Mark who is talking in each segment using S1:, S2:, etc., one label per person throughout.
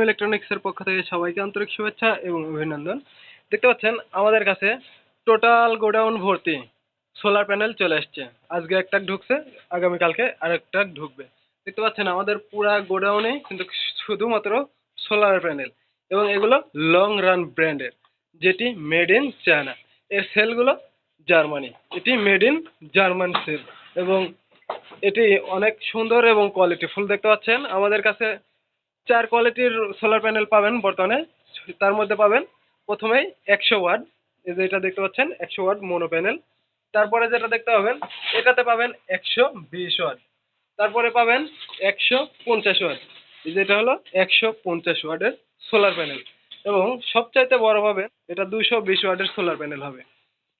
S1: ইলেকট্রনিক্সের পক্ষ থেকে সবাইকে এবং অভিনন্দন। দেখতে পাচ্ছেন, আমাদের কাছে টোটাল গোডাউন ভর্তি সোলার প্যানেল চলে এসছে আজকে একটা ঢুকছে, আগামীকালকে আরেকটা ঢুকবে। দেখতে পাচ্ছেন, আমাদের পুরা গোডাউনে কিন্তু শুধুমাত্র সোলার প্যানেল এবং এগুলো লং রান ব্র্যান্ডের যেটি মেড ইন চায়না এর সেলগুলো জার্মানি এটি মেড ইন জার্মান সেল এবং এটি অনেক সুন্দর এবং কোয়ালিটিফুল দেখতে পাচ্ছেন। আমাদের কাছে চার কোয়ালিটির সোলার প্যানেল পাবেন বর্তমানে। তার মধ্যে পাবেন প্রথমেই একশো ওয়াট, এই যে এটা দেখতে পাচ্ছেন, একশো ওয়াট মোনো প্যানেল তারপরে যেটা দেখতে পাবেন, এটাতে পাবেন একশো বিশ ওয়াট। তারপরে পাবেন একশো পঞ্চাশ ওয়াট। এই যে এটা হলো একশো পঞ্চাশ ওয়াটের সোলার প্যানেল এবং সবচাইতে বড় পাবেন এটা দুশো বিশ ওয়াটের সোলার প্যানেল হবে।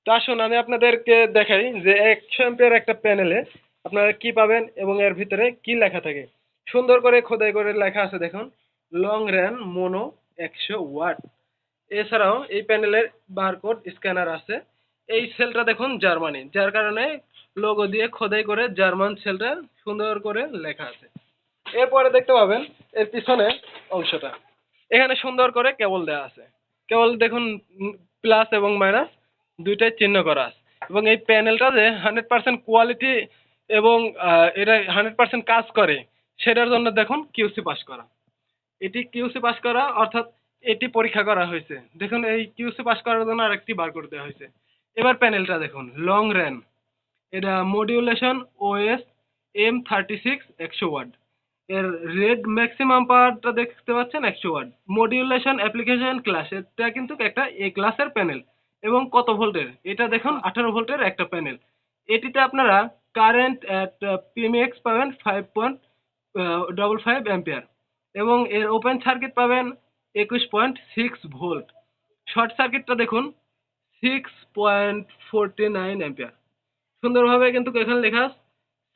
S1: তো আসুন, আমি আপনাদেরকে দেখাই যে একশো এম্পিয়ার একটা প্যানেলে আপনারা কি পাবেন এবং এর ভিতরে কি লেখা থাকে? সুন্দর করে খোদাই করে লেখা আছে দেখুন লং র্যান মোনো একশো ওয়াট। এছাড়াও এই প্যানেলের বারকোড স্ক্যানার আছে। এই সেলটা দেখুন জার্মানি, যার কারণে লোগো দিয়ে খোদাই করে জার্মান সেলটা সুন্দর করে লেখা আছে। এরপরে দেখতে পাবেন এর পিছনে অংশটা। এখানে সুন্দর করে কেবল দেওয়া আছে। কেবল দেখুন প্লাস এবং মাইনাস দুইটাই চিহ্ন করা আছে। এবং এই প্যানেলটা যে হান্ড্রেড পার্সেন্ট কোয়ালিটি এবং এটা হান্ড্রেড পার্সেন্ট কাজ করে, সেটার জন্য দেখুন কিউসি পাস করা। এটি কিউসি পাস করা, অর্থাৎ এটি পরীক্ষা করা হয়েছে। দেখুন, এই কিউসি পাস করার জন্য আরেকটি বার করে দেওয়া হয়েছে। এবার প্যানেলটা দেখুন লং র্যান এটা modulation OS M thirty six একশো ওয়াট এর রেড ম্যাক্সিমাম পাওয়ারটা দেখতে পাচ্ছেন একশো ওয়াট মডিউলেশন অ্যাপ্লিকেশন ক্লাস এটা কিন্তু একটা এ ক্লাসের প্যানেল এবং কত ভোল্টের এটা দেখুন, আঠারো ভোল্টের একটা প্যানেল এটিতে আপনারা কারেন্ট অ্যাট পিএমএক্স পাবেন five point double five ampere এবং এর ওপেন সার্কিট পাবেন একুশ পয়েন্ট সিক্স ভোল্ট শর্ট সার্কিটটা দেখুন six point forty nine ampere সুন্দরভাবে কিন্তু এখানে লেখা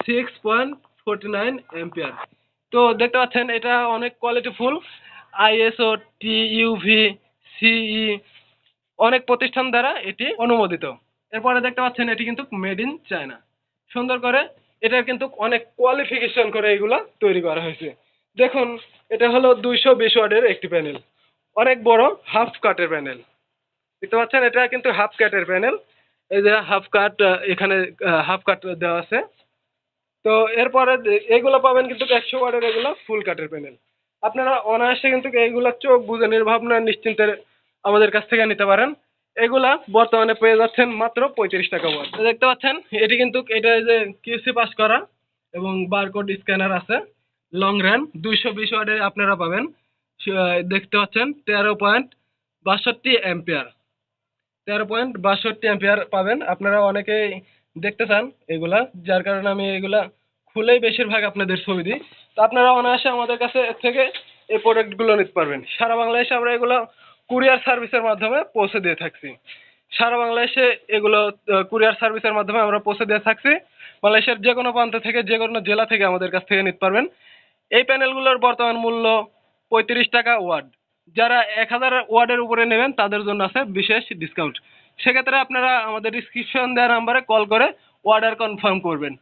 S1: six point forty nine ampere তো দেখতে পাচ্ছেন, এটা অনেক কোয়ালিটিফুল আইএসও টি ইউভি সিই অনেক প্রতিষ্ঠান দ্বারা এটি অনুমোদিত। এরপরে দেখতে পাচ্ছেন, এটি কিন্তু মেড ইন চায়না সুন্দর করে এটা কিন্তু অনেক কোয়ালিফিকেশন করে এগুলা তৈরি করা হয়েছে। দেখুন, এটা হলো দুইশো বিশ ওয়ার্ডের একটি প্যানেল অনেক বড় হাফ কাটের প্যানেল দেখতে পাচ্ছেন, এটা কিন্তু হাফ কাটের প্যানেল এই যে হাফ কাট এখানে হাফ কাট দেওয়া আছে। তো এরপরে এগুলো পাবেন কিন্তু একশো ওয়ার্ডের এগুলো ফুল কাটের প্যানেল আপনারা অনায়াসে কিন্তু এইগুলো চোখ বুঝে নির্ভাবনা নিশ্চিন্তে আমাদের কাছ থেকে নিতে পারেন। এগুলা বর্তমানে পেয়ে যাচ্ছেন মাত্র পঁয়ত্রিশ টাকা ওয়াট। দেখতে পাচ্ছেন, এটি কিন্তু এটা যে কিউসি পাস করা এবং বারকোড স্ক্যানার আছে। লং র্যান দুইশো বিশ ওয়াটে আপনারা পাবেন। দেখতে পাচ্ছেন, তেরো পয়েন্ট বাষট্টি অ্যাম্পিয়ার তেরো পয়েন্ট বাষট্টি অ্যাম্পিয়ার পাবেন। আপনারা অনেকেই দেখতে চান এগুলা, যার কারণে আমি এগুলা খুলেই বেশিরভাগ আপনাদের ছবি দিই। তো আপনারা অনায়াসে আমাদের কাছে থেকে এই প্রোডাক্টগুলো নিতে পারবেন। সারা বাংলাদেশে আমরা এগুলো কুরিয়ার সার্ভিসের মাধ্যমে পৌঁছে দিয়ে থাকছি। সারা বাংলাদেশে এগুলো কুরিয়ার সার্ভিসের মাধ্যমে আমরা পৌঁছে দিয়ে থাকছি। বাংলাদেশের যে কোনো প্রান্ত থেকে, যে কোনো জেলা থেকে আমাদের কাছ থেকে নিতে পারবেন। এই প্যানেলগুলোর বর্তমান মূল্য পঁয়ত্রিশ টাকা ওয়ার্ড। যারা এক হাজার ওয়ার্ডের উপরে নেবেন, তাদের জন্য আছে বিশেষ ডিসকাউন্ট সেক্ষেত্রে আপনারা আমাদের ডিসক্রিপশন দেওয়া নাম্বারে কল করে অর্ডার কনফার্ম করবেন।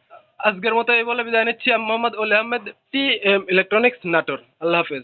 S1: আজকের মতো এই বলে বিদায় নিচ্ছি। আমি Mohammad Oli Ahmed T M electronics Natore. আল্লাহ হাফেজ।